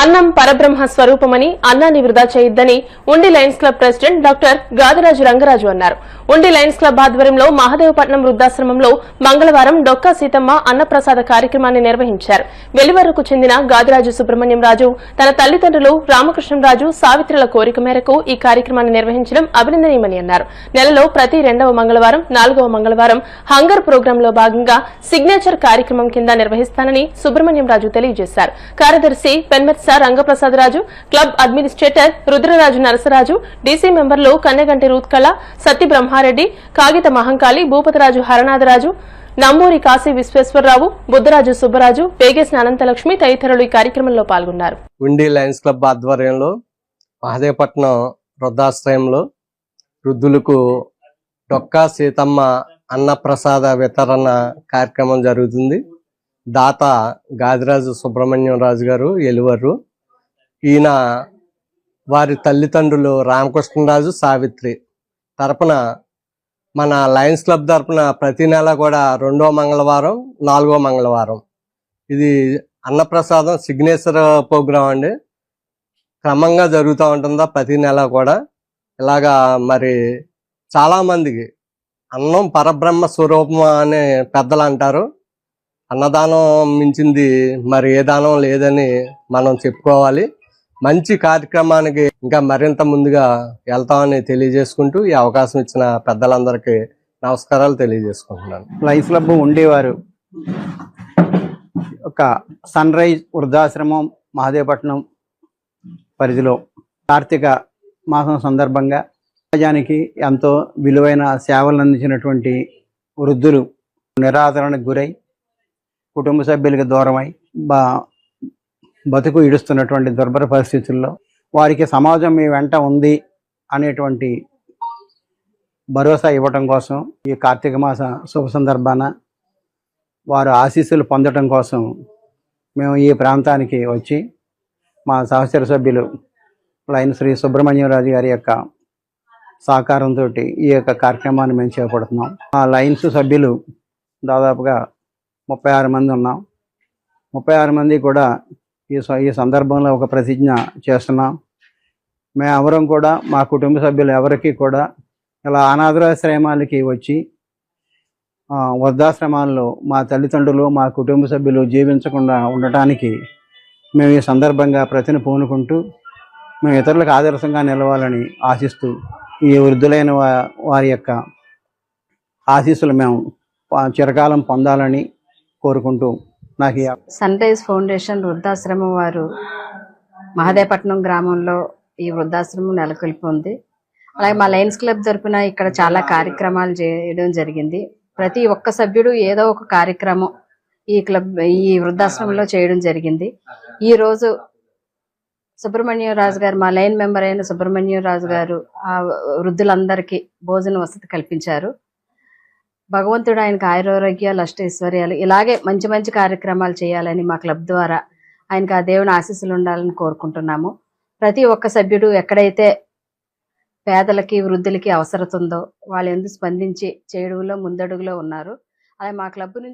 అన్నం పరబ్రహ్మ స్వరూపమని అన్నాన్ని వృధా చేయొద్దని Undi lions club president doctor Gadiraju Rangaraju అన్నారు. ఉండి లయన్స్ క్లబ్ ఆధ్వర్యంలో మహదేవపట్నం వృద్ధాశ్రమంలో మంగళవారం డొక్కా సీతమ్మ అన్నప్రసాద కార్యక్రమాన్ని నిర్వహించారు. వెలివరకు చెందిన గాదిరాజు సుబ్రహ్మణ్యం రాజు తన తల్లిదండ్రులు రామకృష్ణరాజు సావిత్రుల కోరిక మేరకు ఈ కార్యక్రమాన్ని నిర్వహించడం అభినందనీయమని అన్నారు. నెలలో ప్రతి రెండవ మంగళవారం నాలుగవ మంగళవారం హంగర్ ప్రోగ్రాంలో భాగంగా సిగ్నేచర్ కార్యక్రమం కింద నిర్వహిస్తానని సుబ్రహ్మణ్యం రాజు తెలియజేశారు. కార్యదర్శి Penmetsa Rangaprasadaraju club administrator Rudraraju Narasaraju DC మెంబర్లు కన్నెగంటి రూత్కళ సత్తి బ్రహ్మారెడ్డి కాగిత మహంకాళి భూపతిరాజు హరనాథరాజు నమ్మూరి కాశీ విశ్వేశ్వరరావు బుద్ధరాజు సుబ్బరాజు పేగేసిన అనంతలక్ష్మి తదితరులు ఈ కార్యక్రమంలో పాల్గొన్నారు. ఉండి లయన్స్ క్లబ్ ఆధ్వర్యంలో మహదేవపట్నం వృద్ధాశ్రయంలో వృద్ధులకు డొక్కా సీతమ్మ అన్నప్రసాద వితరణ కార్యక్రమం జరుగుతుంది. దాత గాదిరాజు సుబ్రహ్మణ్యం రాజు గారు ఎలువరు ఈయన వారి తల్లిదండ్రులు రామకృష్ణరాజు సావిత్రి. తరపున మన లయన్స్ క్లబ్ తరపున ప్రతి నెల కూడా రెండో మంగళవారం నాలుగో మంగళవారం. ఇది అన్నప్రసాదం సిగ్నేచర్ ప్రోగ్రాం అండి. క్రమంగా జరుగుతూ ఉంటుందా ప్రతి నెల కూడా. ఇలాగా మరి చాలా మందికి అన్నం పరబ్రహ్మ స్వరూపం అనే పెద్దలు అంటారు అన్నదానం మించింది మరి ఏ దానం లేదని మనం చెప్పుకోవాలి. మంచి కార్యక్రమానికి ఇంకా మరింత ముందుగా వెళ్తామని తెలియజేసుకుంటూ ఈ అవకాశం ఇచ్చిన పెద్దలందరికీ నమస్కారాలు తెలియజేసుకుంటున్నాను. లైఫ్ క్లబ్ ఉండేవారు. ఒక సన్ రైజ్ వృద్ధాశ్రమం మహదేవపట్నం పరిధిలో కార్తీక మాసం సందర్భంగా సమాజానికి ఎంతో విలువైన సేవలు అందించినటువంటి వృద్ధులు నిరాదరణకు గురై కుటుంబ సభ్యులకు దూరమై బా బతుకు ఇడుస్తున్నటువంటి దుర్భర పరిస్థితుల్లో వారికి సమాజం మీ వెంట ఉంది అనేటువంటి భరోసా ఇవ్వటం కోసం ఈ కార్తీక మాస శుభ సందర్భాన వారు ఆశీస్సులు పొందటం కోసం మేము ఈ ప్రాంతానికి వచ్చి మా సహచర సభ్యులు లైన్ శ్రీ సుబ్రహ్మణ్యరాజు గారి యొక్క సహకారంతో ఈ యొక్క కార్యక్రమాన్ని మేము చేపడుతున్నాం. ఆ లైన్స్ సభ్యులు దాదాపుగా ముప్పై ఆరు మంది ఉన్నాం. ముప్పై ఆరు మంది కూడా ఈ స- ఈ సందర్భంలో ఒక ప్రతిజ్ఞ చేస్తున్నాం. మేము ఎవరం కూడా మా కుటుంబ సభ్యులు ఎవరికి కూడా ఇలా అనాథాశ్రమాలకి వచ్చి వృద్ధాశ్రమాల్లో మా తల్లిదండ్రులు మా కుటుంబ సభ్యులు జీవించకుండా ఉండటానికి మేము ఈ సందర్భంగా ప్రతిని పూనుకుంటూ మేము ఇతరులకు ఆదర్శంగా నిలవాలని ఆశిస్తూ ఈ వృద్ధులైన వా- వారి యొక్క ఆశీస్సులు మేము ప- చిరకాలం పొందాలని కోరుకుంటూ నాకు సన్ రైజ్ ఫౌండేషన్ వృద్ధాశ్రమం వారు మహదేవపట్నం గ్రామంలో ఈ వృద్ధాశ్రమం నెలకొల్పి ఉంది అలాగే మా లయన్స్ క్లబ్ తరపున ఇక్కడ చాలా కార్యక్రమాలు చేయడం జరిగింది. ప్రతి ఒక్క సభ్యుడు ఏదో ఒక కార్యక్రమం ఈ క్లబ్ ఈ వృద్ధాశ్రమంలో చేయడం జరిగింది. ఈ రోజు సుబ్రహ్మణ్యం రాజు గారు మా లైన్ మెంబర్ అయిన సుబ్రహ్మణ్యం రాజు గారు ఆ వృద్ధులందరికీ భోజన వసతి కల్పించారు. భగవంతుడు ఆయనకు ఆయురారోగ్యాలు అష్టైశ్వర్యాలు ఇలాగే మంచి మంచి కార్యక్రమాలు చేయాలని మా క్లబ్ ద్వారా ఆయనకు ఆ దేవుని ఆశీస్సులు ఉండాలని కోరుకుంటున్నాము. ప్రతి ఒక్క సభ్యుడు ఎక్కడైతే పేదలకి వృద్ధులకి అవసరతుందో వాళ్ళు ఎందుకు స్పందించి చేయడంలో ముందడుగులో ఉన్నారు అలాగే మా క్లబ్ నుంచి